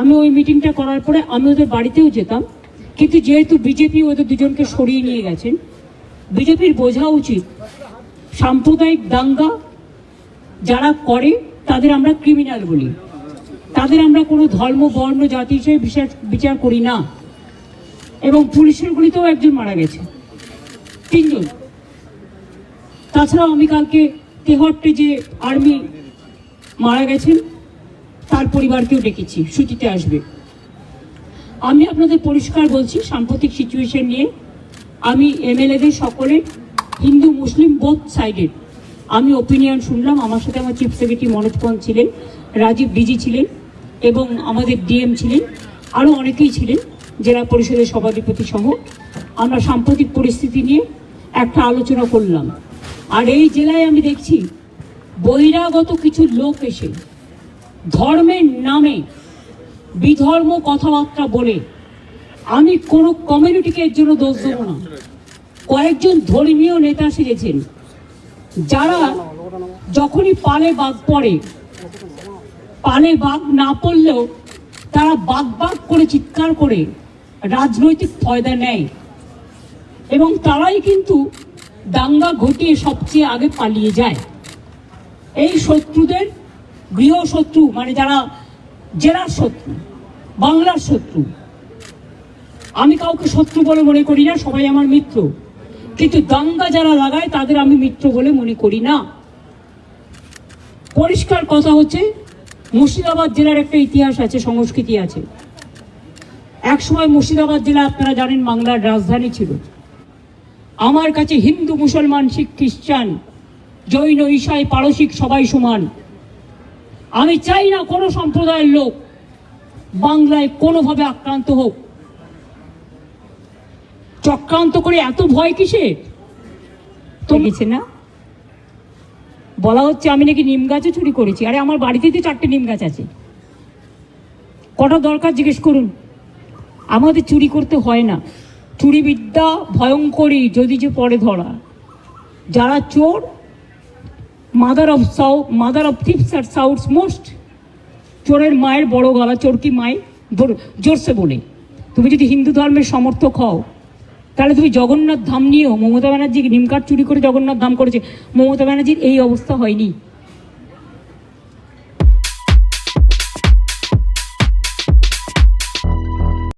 আমি ওই মিটিংটা করার পরে আমি ওদের বাড়িতেও যেতাম। কিন্তু যেহেতু বিজেপি ওদের দুজনকে সরিয়ে নিয়ে গেছেন বিজেপির বোঝা উচিত সাম্প্রদায়িক দাঙ্গা যারা করে, তাদের আমরা ক্রিমিনাল বলি। তাদের আমরা কোনো ধর্ম, বর্ণ, জাতি হিসেবে বিচার বিচার করি না। এবং পুলিশের গুলিতেও একজন মারা গেছে। তিনজন। তাছাড়াও আমি কালকে তেহট্টে যে আর্মি মারা গেছেন তার পরিবারকেও ডেকেছি, ছুটিতে আসবে। আমি আপনাদের পরিষ্কার বলছি, সাম্প্রতিক সিচুয়েশন নিয়ে আমি এমএলএদের সকলে, হিন্দু, মুসলিম বোথ সাইডেড আমি ওপিনিয়ন শুনলাম, আমার সাথে আমার চিফ সেক্রেটারি মনোজ পন্ত ছিলেন, রাজীব ডিজি ছিলেন, এবং আমাদের ডিএম ছিলেন আরও অনেকেই ছিলেন, জেলা পরিষদের সভাধিপতি সহ। আমরা সাম্প্রতিক পরিস্থিতি নিয়ে একটা আলোচনা করলাম। আর এই জেলায় আমি দেখছি, বহিরাগত কিছু লোক এসে ধর্মের নামে বিধর্ম কথাবার্তা বলে আমি কোনো কমিউনিটিকে এর জন্য দোষ দেবো না। কয়েকজন ধর্মীয় নেতা সেজেছেন যারা যখনই পালে বাঘ পড়ে, পালে বাঘ না পড়লেও তারা বাঘ বাঘ করে চিৎকার করে রাজনৈতিক ফয়দা নেয়। এবং তারাই কিন্তু দাঙ্গা ঘটিয়ে সবচেয়ে আগে পালিয়ে যায়। এই শত্রুদের গৃহশত্রু মানে যারা জেলার শত্রু, বাংলার শত্রু। আমি কাউকে শত্রু বলে মনে করি না, সবাই আমার মিত্র। কিন্তু দাঙ্গা যারা লাগায়, তাদের আমি মিত্র বলে মনে করি না। পরিষ্কার কথা হচ্ছে, মুর্শিদাবাদ জেলার একটা ইতিহাস আছে, সংস্কৃতি আছে। এক সময় মুর্শিদাবাদ জেলা, আপনারা জানেন, বাংলার রাজধানী ছিল। আমার কাছে হিন্দু, মুসলমান, শিখ, খ্রিস্টান, জৈন ঈশাই পারসিক সবাই সমান। আমি চাই না কোনো সম্প্রদায়ের লোক বাংলায় কোনোভাবে আক্রান্ত হোক। চক্রান্ত করে এত ভয় কিসে? তো গেছে না? বলা হচ্ছে আমি নাকি নিম গাছও চুরি করেছি। আরে, আমার বাড়িতে তো চারটে নিম গাছ আছে। কটা দরকার জিজ্ঞেস করুন। আমাদের চুরি করতে হয় না। চুরি বিদ্যা ভয়ঙ্করী যদি যে পরে ধরা। যারা চোর mother of south mother of thieves R সাউথস most চোরের মায়ের বড় গলা চোরকি মায়ের? জোরসে বলে। তুমি যদি হিন্দু ধর্মের সমর্থক হও, তাহলে তুমি জগন্নাথ ধাম নিয়েও মমতা ব্যানার্জি নিমকাঠ চুরি করে জগন্নাথ ধাম করেছে। মমতা ব্যানার্জির এই অবস্থা হয়নি।